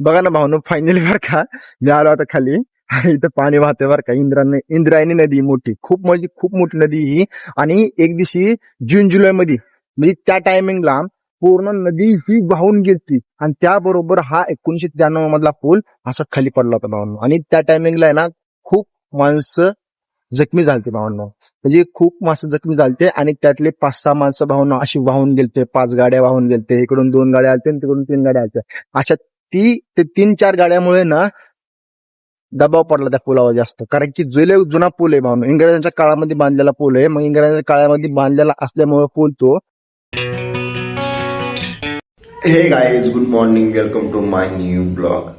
बघा ना भावनो फायनली बर का मी आलो आता खाली. इथं पाणी वाहते बर का इंद्राने इंद्रायणी नदी मोठी. खूप म्हणजे खूप मोठी नदी ही. आणि एक दिवशी जून जुलै मध्ये म्हणजे त्या टायमिंगला पूर्ण नदी ही वाहून गेली आणि त्याबरोबर हा एकोणीशे त्र्याण्णव मधला पूल असा खाली पडला होता भावांनो आणि त्या टायमिंगला आहे ना खूप माणसं जखमी झालते भावांनो म्हणजे खूप माणसं जखमी झालते आणि त्यातले पाच सहा माणसं भावांनो अशी वाहून गेलते. पाच गाड्या वाहून गेलते. इकडून दोन गाड्या आलते आणि तिकडून तीन गाड्या आलत्या. अशा ती ते तीन चार गाड्यामुळे ना दबाव पडला त्या पुलावर जास्त. कारण की जुले जुना पूल आहे म्हणून इंग्रजांच्या काळामध्ये बांधलेला पूल आहे. मग इंग्रजांच्या काळामध्ये बांधलेला असल्यामुळे पूल तो hey guys good morning welcome to my new blog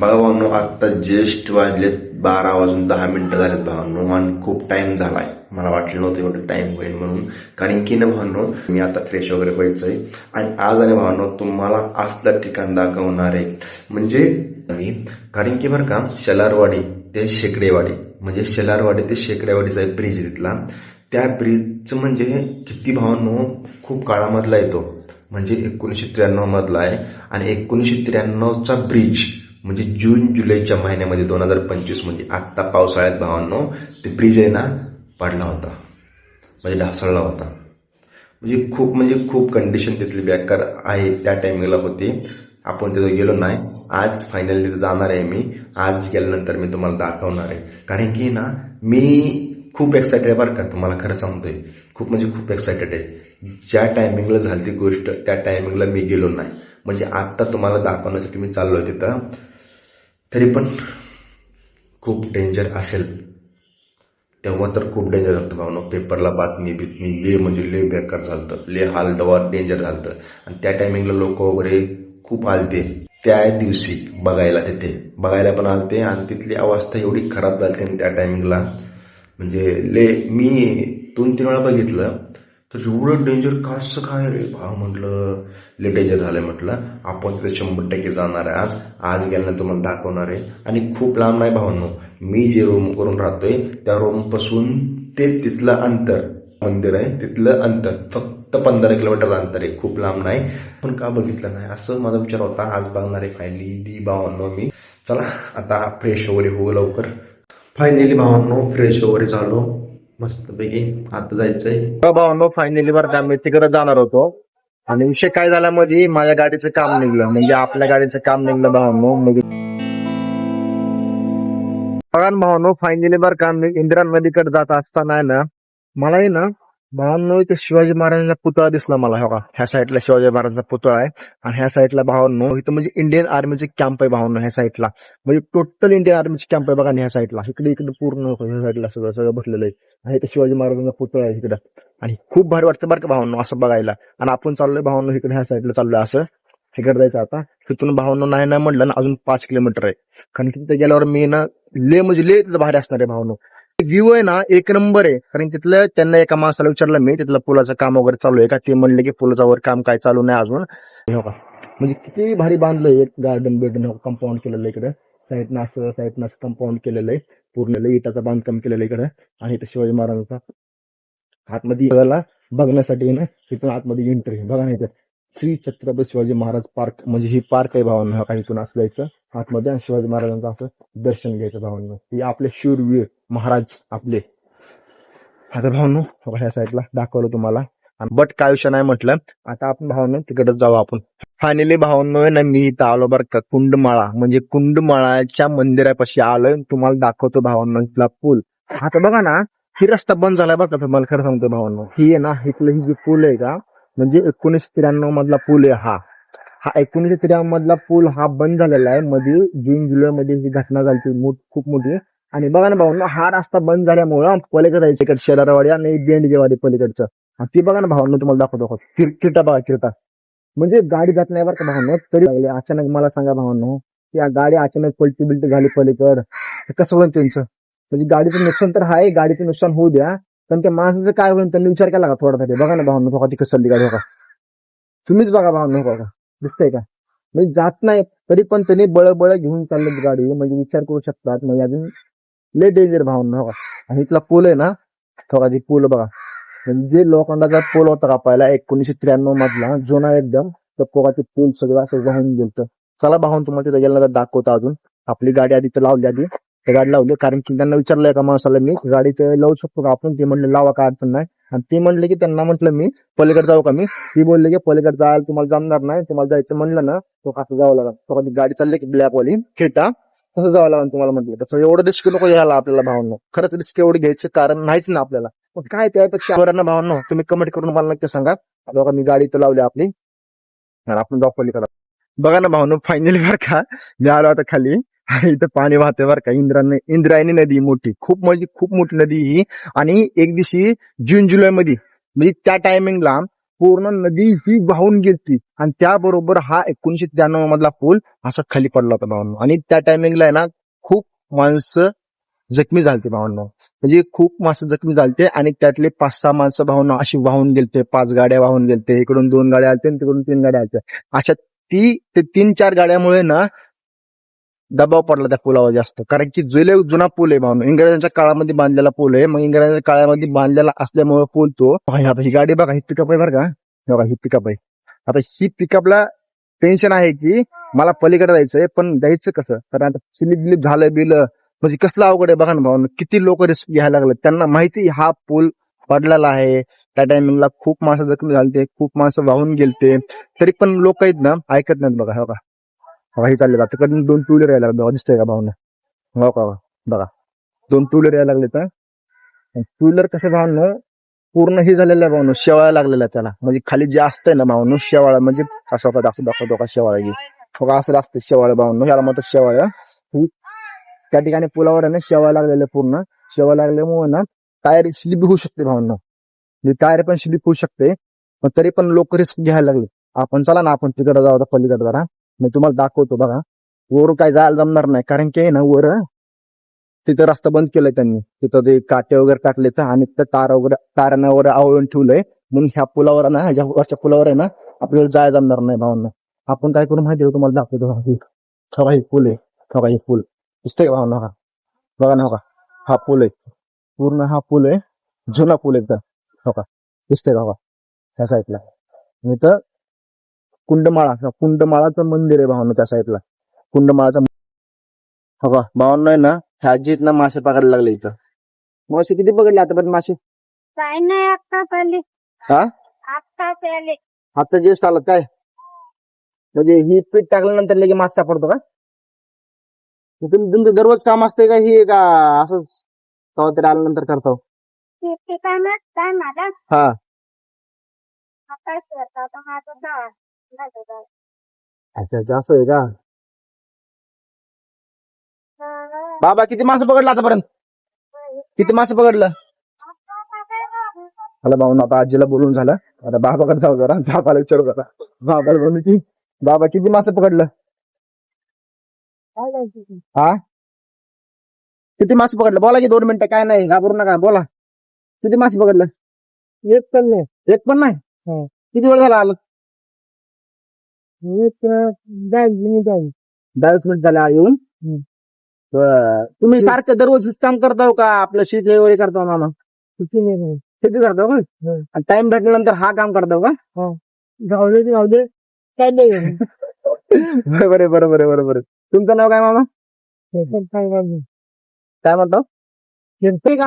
बघा भावांनो आता जस्ट वाजलेत बारा वाजून दहा मिनिटं झालेत भावांनो. आणि खूप टाइम झालाय. मला वाटलं नव्हतं एवढं टाइम होईल म्हणून कारण की ना भावांनो मी आता फ्रेश वगैरे व्हायचंय आणि आज आणि भावांनो तुम्हाला असलं ठिकाण दाखवणार आहे म्हणजे मी कारण की बरं का शेलारवाडी ते शेकडेवाडी म्हणजे शेलारवाडी ते शेकडेवाडीचा एक ब्रिज तिथला त्या ब्रिजचं म्हणजे किती भावांनो खूप काळामधला येतो म्हणजे एकोणीसशे त्र्याण्णव मधला आहे आणि एकोणीसशे त्र्याण्णवचा ब्रिज म्हणजे जून जुलैच्या महिन्यामध्ये दोन हजार पंचवीस म्हणजे आत्ता पावसाळ्यात भावांनो ते ब्रिज आहे ना पडला होता. म्हणजे ढासळला होता. म्हणजे खूप म्हणजे खूप कंडिशन तिथली बेकार आहे त्या टायमिंगला होती. आपण तिथं गेलो नाही. आज फायनली तिथं जाणार आहे मी. आज गेल्यानंतर मी तुम्हाला दाखवणार आहे. कारण की ना मी खूप एक्सायटेड आहे बरं का. तुम्हाला खरं सांगतोय. खूप म्हणजे खूप एक्सायटेड आहे. ज्या टायमिंगला झाली ती गोष्ट त्या टायमिंगला मी गेलो नाही. म्हणजे आत्ता तुम्हाला दाखवण्यासाठी मी चाललो तिथं. तरी पण खूप डेंजर असेल. तेव्हा तर खूप डेंजर झालं भावना पेपरला बातमी बितमी ले म्हणजे ले बेकार झालं ले हाल डवा डेंजर झालं आणि त्या टायमिंगला लोक वगैरे खूप आलते. त्या दिवशी बघायला तिथे. बघायला पण आलते आणि तिथली अवस्था एवढी खराब झालते आणि त्या टायमिंगला म्हणजे ले मी दोन तीन वेळा बघितलं. तर एवढं डेंजर कसं काय रे? भाव म्हटलं लय डेंजर झालंय म्हटलं. आपण तिथे शंभर टक्के जाणार आहे आज. आज गेल्यानंतर तुम्हाला दाखवणार आहे. आणि खूप लांब नाही भावांनो. मी जे रूम करून राहतोय त्या रूमपासून ते तिथलं अंतर. मंदिर आहे तिथलं अंतर. फक्त पंधरा किलोमीटर अंतर आहे. खूप लांब नाही. पण का बघितलं नाही? असं माझा विचार होता. आज बघणार आहे फायनली भावांनो मी. चला आता फ्रेश वगैरे होऊ लवकर. फायनली भावांनो फ्रेश वगैरे झालो. मस्तपैकी आता जायचंय. भावांनो फायनली बरं का मी तिकडे जाणार होतो. आणि विषय काय झाला मध्ये माझ्या गाडीचं काम निघलं. म्हणजे आपल्या गाडीचं काम निघलं भावांनो मग बघा ना भावांनो फायनली बरं का मी इंदिरा नदीकडे जात असताना आहे ना मलाही ना भावांनो इथे शिवाजी महाराजांचा पुतळा दिसला मला हो का ह्या साईडला शिवाजी महाराजांचा पुतळा आहे आणि ह्या साईडला भावांनो इथं म्हणजे इंडियन आर्मीचे कॅम्प आहे भावांनो ह्या साईडला म्हणजे टोटल इंडियन आर्मीचे कॅम्प आहे बघा ह्या साईडला इकडे इकडे पूर्ण ह्या साईडला सगळं सगळं भरलेलं आहे आणि इथे शिवाजी महाराजांचा पुतळा आहे इकडं आणि खूप भारी वाटतं बरं का भावांनो असं बघायला आणि आपण चाललोय भावांनो इकडे ह्या साईडला चाललोय असं इकडे जायचं आता तिथून भावांनो नाही नाही म्हटलं ना अजून पाच किलोमीटर आहे कारण की तिथे गेल्यावर मी ना ले म्हणजे ले तिथं भारी असणार आहे भावांनो व्ह्यू आहे ना एक नंबर आहे. कारण तिथलं त्यांना एका माणसाला विचारलं मी तिथलं पुलाचं काम वगैरे चालू आहे का? ते म्हणले की पुलाचा वर काम काय चालू नाही अजून. म्हणजे किती भारी बांधलंय एक गार्डन बिर्डन कंपाऊंड केलेलं इकडे. साईडनं असं साईडनं असं कंपाऊंड केलेलं आहे. पूर्ण इटाचं बांधकाम केलेलं आहे इकडे. आणि इथं शिवाजी महाराजांचा आतमध्ये बघण्यासाठी ना तिथून आतमध्ये एंट्री बघा ना इथं. श्री छत्रपती शिवाजी महाराज पार्क म्हणजे ही पार्क आहे भावांना काही इथून असं आतमध्ये आणि शिवाजी महाराजांचं असं दर्शन घ्यायचं भावांना. हे आपले शूरवीर महाराज आपले. आता भावांनो ह्या साईडला दाखवलं तुम्हाला. आणि बट काय विषय नाही म्हटलं. आता आपण भावनं तिकडे जाऊ आपण. फायनली भावनो ना मी इथं आलो बरं का कुंडमाळा. म्हणजे कुंडमाळाच्या मंदिरापाशी आलोय तुम्हाला दाखवतो भावांनो इथला पूल. आता बघा ना ही रस्ता बंद झालाय बरं का तुम्हाला खरं सांगतो भावांनो. ही आहे ना इथलं ही जी पूल आहे का म्हणजे एकोणीसशे त्र्याण्णव मधला पूल आहे हा. हा एकोणीसशे त्र्याण्णव मधला पूल हा बंद झालेला आहे. मध्ये जून जुलै मध्ये ही घटना झाली खूप मोठी. आणि बघा ना भाऊ हा रस्ता बंद झाल्यामुळं पलीकडे जायचं इकडे शेलारवाडी आणि बेंडगेवाडी पलीकडचं. आणि ती बघा ना भावांनो तुम्हाला दाखवतो किरटा बघा किरटा म्हणजे गाडी जात नाही बरं का भावना तरी लागले. अचानक मला सांगा भावांनो की या गाडी अचानक पलटी बिलटी झाली पलीकड. कसं होईल त्यांचं? म्हणजे गाडीचं नुकसान तर आहे गाडीचं नुकसान होऊ द्या. पण त्या माणसाचं काय होईल त्यांनी विचार केला का थोडा तरी? बघा ना भावना तो ती कसं चालली गाडी हो तुम्हीच बघा भावांनो हो बघा दिसतंय का? म्हणजे जात नाही तरी पण त्यांनी बळबळ घेऊन चाललेत गाडी. म्हणजे विचार करू शकतात. म्हणजे अजून लय डेंजर भावना हो आणि इथला पूल आहे ना थोडा का पूल बघा. म्हणजे लोखंडाचा पूल होता का पहिला? एकोणीशे त्र्याण्णव मधला. जुना एकदम. तर कोकाचे पूल सगळं असं वाहून गेलं चला भाऊन तुम्हाला तिथे गेल्यानंतर दाखवतो अजून. आपली गाडी आधी तर लावली आधी. ते गाडी लावली. कारण की त्यांना विचारलंय का माणसाला मी गाडी ते लावू शकतो का? आपण ते म्हणले लावा का अडचण नाही. आणि ते म्हणले की त्यांना म्हटलं मी पलीकडे जाऊ का मी? ती बोलले की पलीकडे जायला तुम्हाला जमणार नाही तुम्हाला जायचं म्हणलं ना तो कसं जावं लागेल. तो कधी गाडी चालली की ब्लॅक वाली खेटा तसं जावं लागेल तुम्हाला म्हटलं. तसं एवढं रिस्क नको घ्यायला आपल्याला भावनो. खरंच रिस्क एवढी घ्यायचं कारण नाहीच ना आपल्याला. मग काय त्यापेक्षा आवरांना भावनो तुम्ही कमेंट करून मला नक्की सांगा. बघा मी गाडी तर लावली आपली. आणि आपण जाऊ पलीकडे. बघा ना भावनो फायनली बरं का मी आलो आता खाली. इथं पाणी वाहते बरं का. इंद्राने इंद्रायणी नदी मोठी. खूप म्हणजे खूप मोठी नदी ही. आणि एक दिवशी जून जुलै मध्ये म्हणजे त्या टायमिंगला पूर्ण नदी ही वाहून गेली आणि त्याबरोबर हा एकोणीशे त्र्याण्णव मधला पूल असा खाली पडला होता भावांनो. आणि त्या टायमिंगला आहे ना खूप माणसं जखमी झालते भावांनो. म्हणजे खूप माणसं जखमी झालते आणि त्यातले पाच सहा माणसं भावांनो अशी वाहून गेलते. पाच गाड्या वाहून गेलते. इकडून दोन गाड्या आलते तिकडून तीन गाड्या आलत्या. अशा ती ते तीन चार गाड्यामुळे ना दबाव पडला त्या पुलावर जास्त. कारण की जुले जुना पूल आहे म्हणून. इंग्रजांच्या काळामध्ये बांधलेला पूल आहे. मग इंग्रजांच्या काळामध्ये बांधलेला असल्यामुळे पूल तो ही आता ही गाडी बघा ही पिकअप आहे बरं का. बघा ही पिकअप आहे. आता ही पिकअपला टेन्शन आहे की मला पलीकडे जायचंय पण जायचं कसं? कारण आता सिलिप बिलिप झालं बिल म्हणजे कसलं अवघड आहे बघा ना भाऊ. किती लोक रिस्क घ्यायला लागले त्यांना माहिती हा पूल पडलेला आहे. त्या टायमिंगला खूप माणसं जखमी झालते खूप माणसं वाहून गेलते. तरी पण लोक आहेत ना ऐकत नाहीत बघा बघा. बघा हे चालले आता कडून दोन टू व्हीलर यायला लागले बघा दिसतंय का भावना हो का हो? बघा. दोन टू व्हीलर यायला लागले तर? टू व्हीलर कसं भावनं पूर्ण हे झालेलं आहे भावनं शेवाळा लागलेला आहे त्याला. म्हणजे खाली जे असतंय ना भावनो शेवाळा म्हणजे असं बघा असं दाखवतो हो का शेवाळा ही बघा असं असतं शेवाळ भावनं ह्याला म्हणतात शेवाळ. ही त्या ठिकाणी पुलावर आहे ना शेवाळ लागलेलं पूर्ण. शेवाळ लागल्यामुळे ना टायर स्लिप होऊ शकते भावनं म्हणजे टायर पण स्लिप होऊ शकते. पण तरी पण लोक रिस्क घ्यायला लागले. आपण चला ना आपण तिकडे जाऊ पलीकडे जरा. मी तुम्हाला दाखवतो बघा. वर काय जायला जमणार नाही. कारण की ना वर तिथं रस्ता बंद केलाय त्यांनी. तिथं ते काटे वगैरे टाकले तर आणि तिथं तार वगैरे तारांना वगैरे आवळून ठेवलंय. म्हणून ह्या पुलावर ना ह्या वरच्या पुलावर आहे ना आपल्याला जायला जमणार नाही भावांना. आपण काय करू माहिती आहे तुम्हाला दाखवतो बघा. ही. पूल आहे. बघा ही पूल. दिसतंय भावना भावांना का बघा ना का हा पूल आहे. पूर्ण हा पूल आहे. जुना पूल एकदम. का दिसतंय का ह्या साईडला इथं कुंडमाळा कुंडमाळाचं मंदिर आहे भावांना त्या साईडला. कुंडमाळाचं हो का भावांना आहे ना ह्या आजीत ना मासे पकडायला लागले इथं. मासे किती पकडले आतापर्यंत मासे? काय नाही आत्ताच आले हा? आत्ताच आले आता जेस्ट आलं काय? म्हणजे ही पीठ टाकल्यानंतर लगे मासे सापडतो का? मग तुम- तुमचं दररोज काम असतंय का ही का असंच केव्हा तरी आल्यानंतर करतो ते ते काय माहीत काय मला हा. आता माझं डाळ अच्छा अच्छा असं आहे का? बाबा किती मासे पकडलं आतापर्यंत? किती मासे पकडलं? मला भाऊ आता आजीला बोलून झालं. आता बाबाकडे जाऊ जरा. बाबाला विचारू जरा. बाबाला बोलू की बाबा किती मासे पकडलं? हा? किती मासे पकडलं? बोला की दोन मिनिटं. काय नाही घाबरू नका. बोला. किती मासे पकडलं? एक पण नाही. एक पण नाही? किती वेळ झाला आलं? दहाच मिनिट झाले येऊन? बरं. तुम्ही सारखं दररोज हेच काम करता हो का? आपलं शेती वगैरे करता मामा? शेती करता का? आणि टाइम भेटल्यानंतर हा काम करता का? गावले गावले काय नाही बरोबर आहे बरोबर आहे बरोबर आहे तुमचं नाव काय मामा? काय म्हणतो?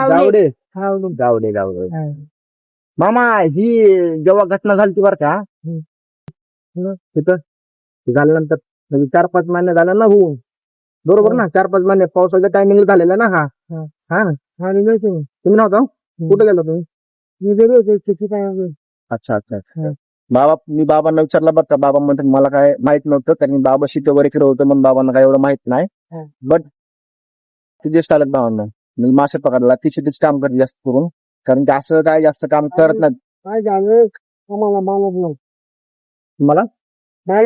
गावडे. गावडे. गावडे. मामा ही जेव्हा घटना झाली बरं का तिथं झाल्यानंतर म्हणजे चार पाच महिने झाले ना हो बरोबर ना चार पाच महिने पावसाच्या टायमिंग झालेला ना हा. हा. ना? तुम्ही नव्हता कुठे गेला तुम्ही? अच्छा अच्छा अच्छा. बाबा मी बाबांना विचारलं बरं का बाबा म्हणतात मला काय माहीत नव्हतं कारण मी बाबा शेती वगैरे फिरत होतं म्हणून बाबांना काय एवढं माहीत नाही. बट ते जे आलं बाबांना. मी मासे पकडला ती शेतीच काम करते जास्त करून. कारण की असं काय जास्त काम करत नाही काय झालं? आम्हाला मालच तुम्हाला? हा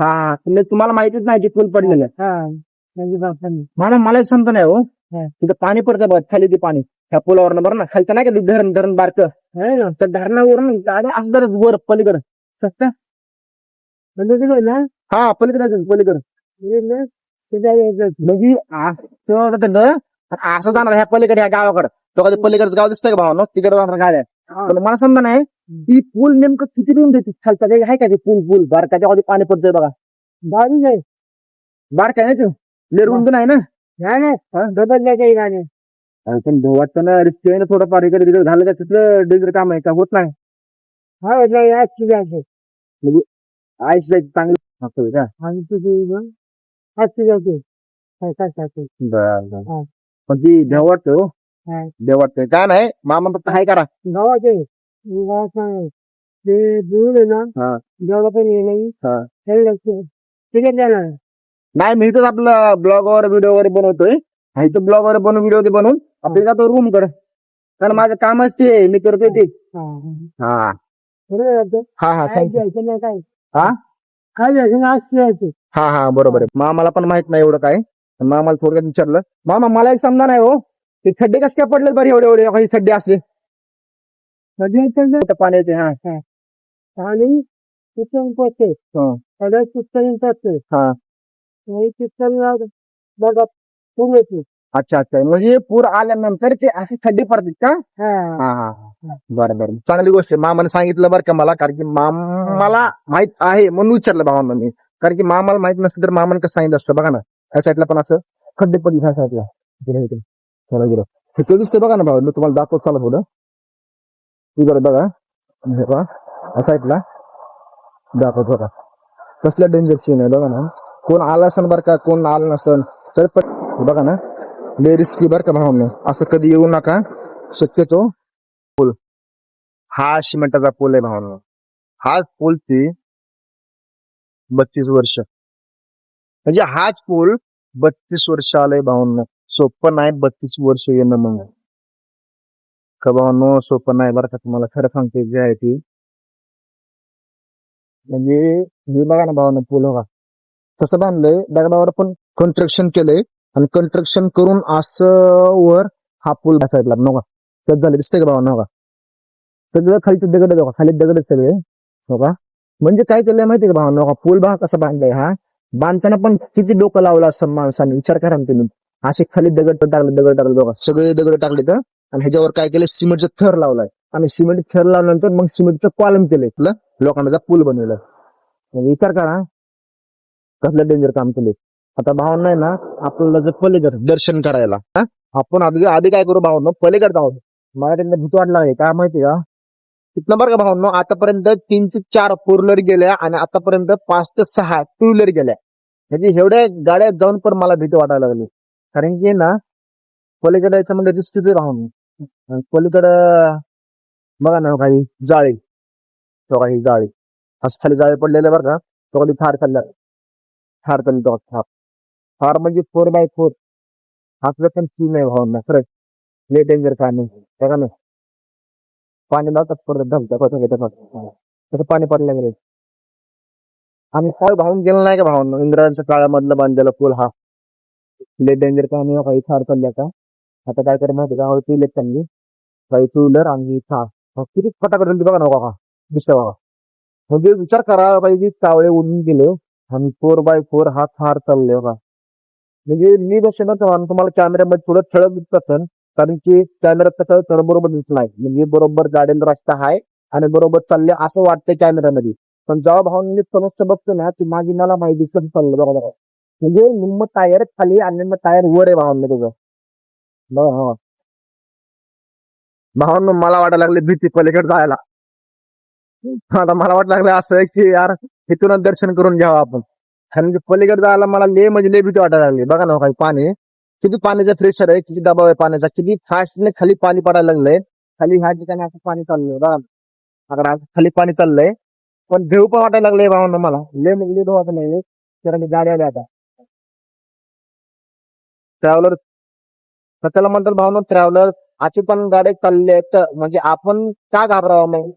हा म्हणजे तुम्हाला माहितीच नाही की पूल पडलेलं मला मला समजा नाही हो. तिथं पाणी पडतं बघ खाली ते पाणी. ह्या पुलावरनं बरं ना खालचं नाही का ते धरण धरण बारक? त्या धरणावरून गाड्या असं जर वर पलीकडं. सस्ता हा पलीकडे पलीकडं. म्हणजे असं जातं ना, असं जाणार ह्या पलीकडे ह्या गावाकडं. तो कधी पलीकडचं गाव दिसतंय का भावानं? तिकडे जाणार गाड्या. पण मला समजा नाही ती पूल नेमकं किती रुंद आहे ती खालचा ते आहे का ते पूल पूल? बारकाच्या कधी पाणी पडतंय बघा. बार काय नाही तू? ले रुंद नाही ना? नाही नाही. गाडी पण वाटतं ना रिस्क आहे ना थोडं फार इकडे तिकडे झालं का तिथलं डेंजर काम आहे का? होत नाही. हा म्हणजे आईस जायचं चांगलं का? आणि तुझी बर पण ती देव वाटतं हो देव काय नाही मामा फक्त हाय करा गावाचे ते दूर आहे ना हा जेवढं पण ये नाही हा नाही मी इथंच आपलं ब्लॉग वर व्हिडिओ वगैरे बनवतोय हा इथं ब्लॉग वर बनवून व्हिडिओ बनवून आपल्या जातो रूमकडे कारण माझं कामच ते आहे, मी करतोय ते हा हा हा काय thank you. द्यायचं नाही काय हा काय आज हा हा बरोबर आहे मामाला पण माहीत नाही एवढं काय मामाला थोडक्यात विचारलं मामा मला एक समजा नाही हो. ते खड्डे कसे काय पडले बरं एवढे एवढे? काही खड्डे असले? कुठं पाणी येते हा. आणि तिथून पोचते. सगळं तिथपर्यंत पोचते हा. तिथपर्यंत बघा पूर येते. अच्छा अच्छा. म्हणजे पूर आल्यानंतर ते असे खड्डे पडतात का? हा. हा. बरं बरं. चांगली गोष्ट आहे. मामाने सांगितलं बरं का मला कारण की मामाला माहीत आहे म्हणून विचारलं मामांना. मी कारण की मामाला माहीत नसतं तर मामाने कसं सांगितलं असतं बघा ना. ह्या साईडला पण असं खड्डे पडले ह्या साईडला इकडे इकडे. चला गेलो हे तो बघा ना भाऊ तुम्हाला दाखवत चालत पुढं. इकडे बघा. ह्या बघा साईडला दाखवत बघा कसला डेंजर सीन आहे बघा ना. कोण आला असन बरं का कोण आलं नसन. तर पण बघा ना. लय रिस्की बरं का भाऊ असं कधी येऊ नका. शक्यतो पूल. हा सिमेंटाचा पूल आहे भाऊ हाच पूलची बत्तीस वर्ष. म्हणजे हाच पूल बत्तीस वर्ष आलंय भावांना. सोपं नाही बत्तीस वर्ष येणं मग. का भावांनो सोपं नाही बरं का तुम्हाला. खरं सांगते जे आहे ती. म्हणजे मी बघा ना भावांनो पूल बघा. तसं बांधलंय. दगडावर पण कन्स्ट्रक्शन केलंय. आणि कन्स्ट्रक्शन करून असं वर हा पूल बसायला नका त्यात झालं. दिसतंय का भावांनो? का सगळं खाली दगड बघा. खाली दगड सगळे. हो का म्हणजे काय केलंय माहितीये का भावांनो? का पूल बघा कसा बांधलाय हा. बांधताना पण किती डोकं लावलं असं माणसाने? विचार करा ना तुम्ही. असे खाली दगड टाकले दगड टाकले बघा. सगळे दगड टाकले तर? आणि ह्याच्यावर काय केलं? सिमेंटचं थर लावलाय. आणि सिमेंट थर लावल्यानंतर मग सिमेंटचं कॉलम केलंय आपलं लोकांना पूल बनवलं म्हणजे विचार करा. कसलं डेंजर काम केले? आता भावना आहे ना आपल्याला जर पलीकड दर्शन करायला आपण आधी आधी काय करू भावांना? पलीकडे जाऊ. मला त्यांना भीत वाटला आहे. काय माहिती का? तिथनं बरं का भावनो? आतापर्यंत तीन ते चार फोर व्हीलर गेल्या आणि आतापर्यंत पाच ते सहा टू व्हीलर गेल्या. म्हणजे एवढ्या गाड्या जाऊन पण मला भीती वाटायला लागली. कारण की ना पलीकडे यायचं म्हणजे राहून. पलीकडं बघा ना काही जाळी. तो काही जाळी. असं खाली जाळी पडलेलं बरं का. तो खाली थार खाल्ला. थार चालली तो थार थार म्हणजे फोर बाय फोर आपलं पण सीन भाऊ भावना खरंच लय डेंजर काय नाही का नाही पाणी लावतात परत धमतात होतं घेतात तसं पाणी पडलं गेले आम्ही काय भावून गेलो नाही का भावना? इंग्रजांच्या काळामधलं बांधलेला पूल हा. लय डेंजर काय नाही काही थार चालल्या का? आता काय कर माहिती का? टू व्हीलर चालली काही टू व्हीलर आणि थार मग किती फटाकडे बघा ना का दुसऱ्या बघा म्हणजे विचार करा पाहिजे कावळे उडून गेले आणि फोर बाय फोर हा थार चालले बघा. म्हणजे मी बसतो ना तुम्हाला कॅमेऱ्यामध्ये थोडं ठळक दिसत असेल कारण की कॅमेऱ्यात कसं तर बरोबर नाही. म्हणजे बरोबर गाडीला रस्ता आहे आणि बरोबर चालले असं वाटतंय कॅमेऱ्यामध्ये पण जेव्हा भाऊन मी बघतो ना ती माझी मला माहिती कसं चाललं बघा बघा. म्हणजे निम्म टायर खाली आणि निम्म टायर वर आहे भावांना तुझं. हा. भावांना मला वाटायला लागले भीती पलीकडे जायला. आता मला वाटलं लागलं असं आहे की यार इथूनच दर्शन करून घ्यावं आपण. कारण की पलीकडे जायला मला ले म्हणजे लय भीती वाटायला लागली. बघा ना काही पाणी. किती पाण्याचा प्रेशर आहे किती दबाव आहे पाण्याचा. किती फास्टने खाली पाणी पडायला लागलंय. खाली ह्या ठिकाणी असं पाणी चाललंय बघा. असं खाली पाणी चाललंय. पण भेव पण वाटायला लागले भावांना मला. लेम म्हणजे वाटत नाही कारण गाडी आल्या आता. ट्रॅव्हलर तर त्याला म्हणतात भावना ट्रॅव्हलर अशी पण गाड्या चालली आहेत तर म्हणजे आपण का घाबरावं मग?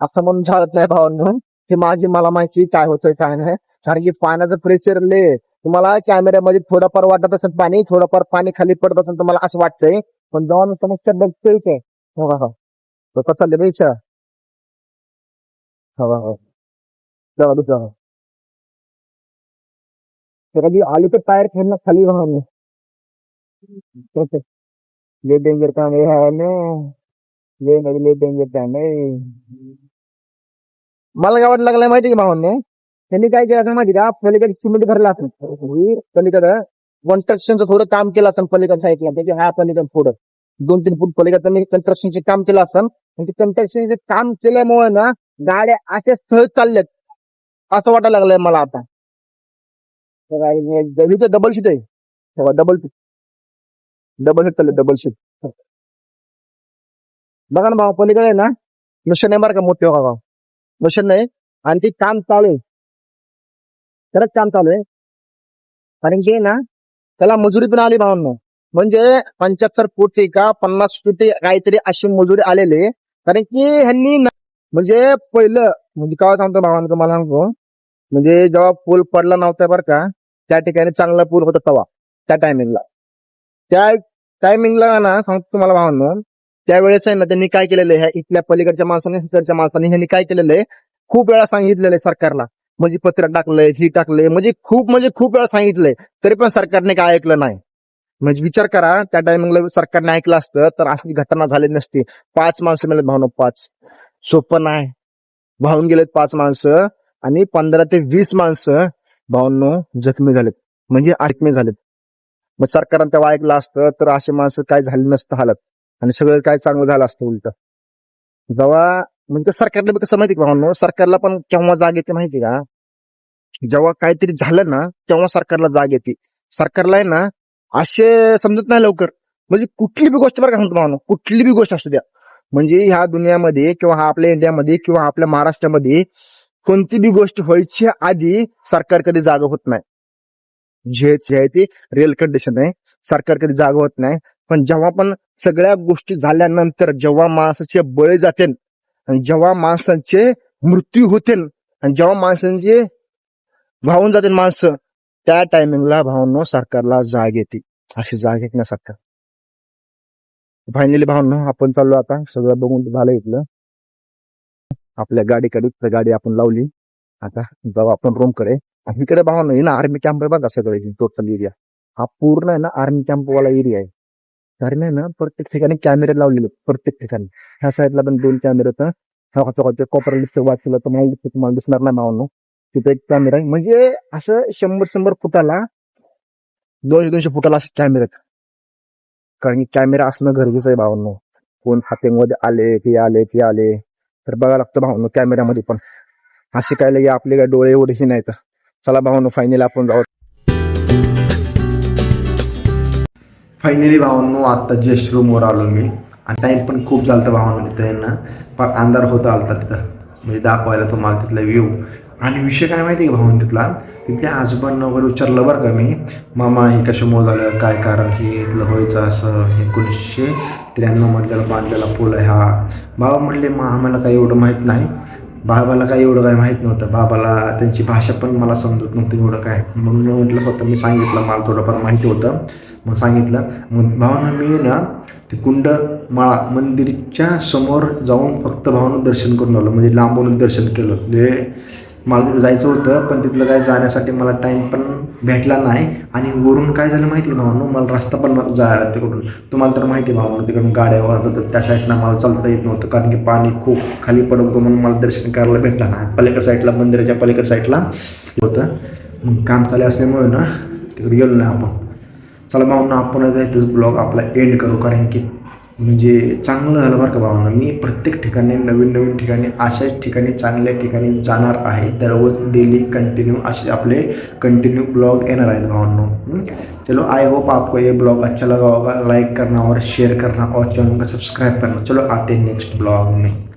असं म्हणून झालं नाही भावांनो. की माझी मला माहिती काय होतंय काय नाही. कारण की पाण्याचं प्रेशर ले तुम्हाला कॅमेऱ्यामध्ये थोडंफार वाटत असेल पाणी थोडंफार पाणी खाली पडत असेल तुम्हाला असं वाटतंय. पण जेव्हा समस्या बघतोय ते हो का हो. तो कसा चालले पैसा हो हो जाऊ दे कधी आली तर टायर खेळणं खाली वाहन ये डेंजर काम आहे ना. ये मेरे लिए डेंजर काम आहे मला काय वाटलं लागलंय माहिती का भावांनो? त्यांनी काय केलं असेल माहिती का? पलीकडे सिमेंट भरलं असेल. पलीकडे कन्स्ट्रक्शनचं थोडं काम केलं असेल पलीकडे साईडला त्याच्या ह्या पलीकडे थोडं दोन तीन फूट पलीकडे त्यांनी कन्स्ट्रक्शनचे काम केलं असेल. आणि ते कन्स्ट्रक्शनचे काम केल्यामुळे ना गाड्या असे सहज चालल्यात. असं वाटायला लागलंय मला आता. डबल शीट आहे. डबल शीट डबल शीट चालले डबल शीट बघा ना भाऊ पलीकडे आहे ना मिशन नाही बरं का मोठे हो भाऊ? गाव मिशन नाही. आणि ते काम चालू आहे. खरंच काम चालू आहे. कारण की ना त्याला मजुरी पण आली भावांना. म्हणजे पंच्याहत्तर फूट का पन्नास फूट काहीतरी अशी मजुरी आलेली कारण की ह्यांनी म्हणजे पहिलं म्हणजे काय सांगतो भावान तुम्हाला सांगतो. म्हणजे जेव्हा पूल पडला नव्हता बरं का त्या ठिकाणी चांगला पूल होता तवा त्या टायमिंगला त्या टायमिंगला ना सांगतो तुम्हाला भावांनो त्यावेळेस आहे ना त्यांनी काय केलेलं आहे इथल्या पलीकडच्या माणसाने तिकडच्या माणसाने ह्यांनी काय केलेलं आहे खूप वेळा सांगितलेलं आहे सरकारला. म्हणजे पत्र टाकलंय ही टाकलंय म्हणजे खूप म्हणजे खूप वेळा सांगितलंय तरी पण सरकारने काय ऐकलं नाही. म्हणजे विचार करा त्या टायमिंगला सरकारने ऐकलं असतं तर अशी घटना झाली नसती. पाच माणसं मिळत भावना पाच. सोपं नाही. वाहून गेलेत पाच माणसं आणि पंधरा ते वीस माणसं भावांनो जखमी झालेत. म्हणजे आत्मे झालेत. मग सरकारनं तेव्हा ऐकलं असतं तर असे माणसं काय झाले नसतं हालत. आणि सगळं काय चांगलं झालं असतं उलट. जेव्हा म्हणजे सरकारला कसं माहिती का भावांनो? सरकारला पण केव्हा जाग येते माहिती का? जेव्हा काहीतरी झालं ना तेव्हा सरकारला जाग येते. सरकारला आहे ना असे समजत नाही लवकर. म्हणजे कुठली बी गोष्ट बरं का सांगतो भावांनो? कुठली बी गोष्ट असू द्या. म्हणजे ह्या दुनियामध्ये किंवा आपल्या इंडियामध्ये किंवा आपल्या महाराष्ट्रामध्ये कोणती बी गोष्ट व्हायची आधी सरकार कधी जागा होत नाही. जे आहे ते रिअल कंडिशन आहे. सरकार कधी जागा होत नाही. पण जेव्हा पण सगळ्या गोष्टी झाल्यानंतर जेव्हा माणसाचे बळे जाते आणि जेव्हा माणसांचे मृत्यू होते आणि जेव्हा माणसांचे भावून जाते माणसं त्या टायमिंगला भावनो सरकारला जाग येते. अशी जाग येत ना सरकार. फायनली भावना आपण चाललो आता. सगळं बघून झालं इथलं. आपल्या गाडीकडे तर गाडी आपण लावली. आता जाऊ आपण रूमकडे. आणि इकडे भावना ना आर्मी कॅम्प आहे बघा सगळं टोटल एरिया हा पूर्ण आहे ना आर्मी कॅम्प वाला एरिया आहे. कारण आहे ना प्रत्येक ठिकाणी कॅमेरे लावलेले प्रत्येक ठिकाणी. ह्या साईडला पण दोन कॅमेरे तर. कॉपर लिस्ट वाचलं तर मला दिसतं तुम्हाला दिसणार नाही भावांनो. तिथे एक कॅमेरा आहे. म्हणजे असं शंभर शंभर फुटाला दोनशे दोनशे फुटाला असे कॅमेरे आहेत. कारण की कॅमेरा असणं गरजेचं आहे भावांनो. कोण हातेमध्ये आले ते आले ते आले. तर बघा लागतं भावांनो कॅमेऱ्यामध्ये पण. असे काय लगे आपले काय डोळे एवढेही नाही तर चला भावांनो फायनली आपण जाऊ. फायनली भावांनो आता जस्ट रूमवर आलो मी. आणि टाईम पण खूप झालं भावांनो तिथं यांना. पण अंधार होता आलता तिथं. म्हणजे दाखवायला तुम्हाला तिथला व्ह्यू आणि विषय काय माहिती आहे का भावांनो तिथला तिथल्या आजोबांना वगैरे विचारलं बरं का मी मामा हे कशामुळे झालं? काय कारण? हे इथलं व्हायचं असं एकोणीसशे त्र्याण्णव मधल्याला बांधलेला पूल आहे हा. बाबा म्हणले मग आम्हाला काही एवढं माहीत नाही. बाबाला काही एवढं काय माहीत नव्हतं. बाबाला त्यांची भाषा पण मला समजत नव्हती एवढं काय. म्हणून मी म्हटलं स्वतः मी सांगितलं मला थोडंफार माहिती होतं. मग सांगितलं. मग भावांना मी ना ते कुंड माळा मंदिरच्या समोर जाऊन फक्त भावानं दर्शन करून आलो. म्हणजे लांबूनच दर्शन केलं. म्हणजे मला तिथं जायचं होतं पण तिथलं काय जाण्यासाठी मला टाईम पण भेटला नाही. आणि वरून काय झालं माहिती आहे भावांनो? मला रस्ता पण जायला तिकडून. तुम्हाला तर माहिती आहे भावांनो तिकडून गाड्या वाहत होतं त्या साईडला मला चालता येत नव्हतं कारण की पाणी खूप खाली पडत होतं म्हणून मला दर्शन करायला भेटलं नाही. पलीकड साईडला मंदिराच्या पलीकड साईडला होतं. मग काम चालू असल्यामुळे ना तिकडे गेलो नाही आपण. चला भावना आपण आता ब्लॉग आपला एंड करू कारण की म्हणजे चांगलं झालं बरं का भावना. मी प्रत्येक ठिकाणी नवीन नवीन ठिकाणी अशाच ठिकाणी चांगल्या ठिकाणी जाणार आहे. दररोज डेली कंटिन्यू असे आपले कंटिन्यू ब्लॉग येणार आहेत भावांनो. चलो आई होप आपको ये ब्लॉग अच्छा लगा होगा. लाइक करना और शेयर करना. और चैनल को सब्सक्राइब करना. चलो आते हैं नेक्स्ट ब्लॉग में.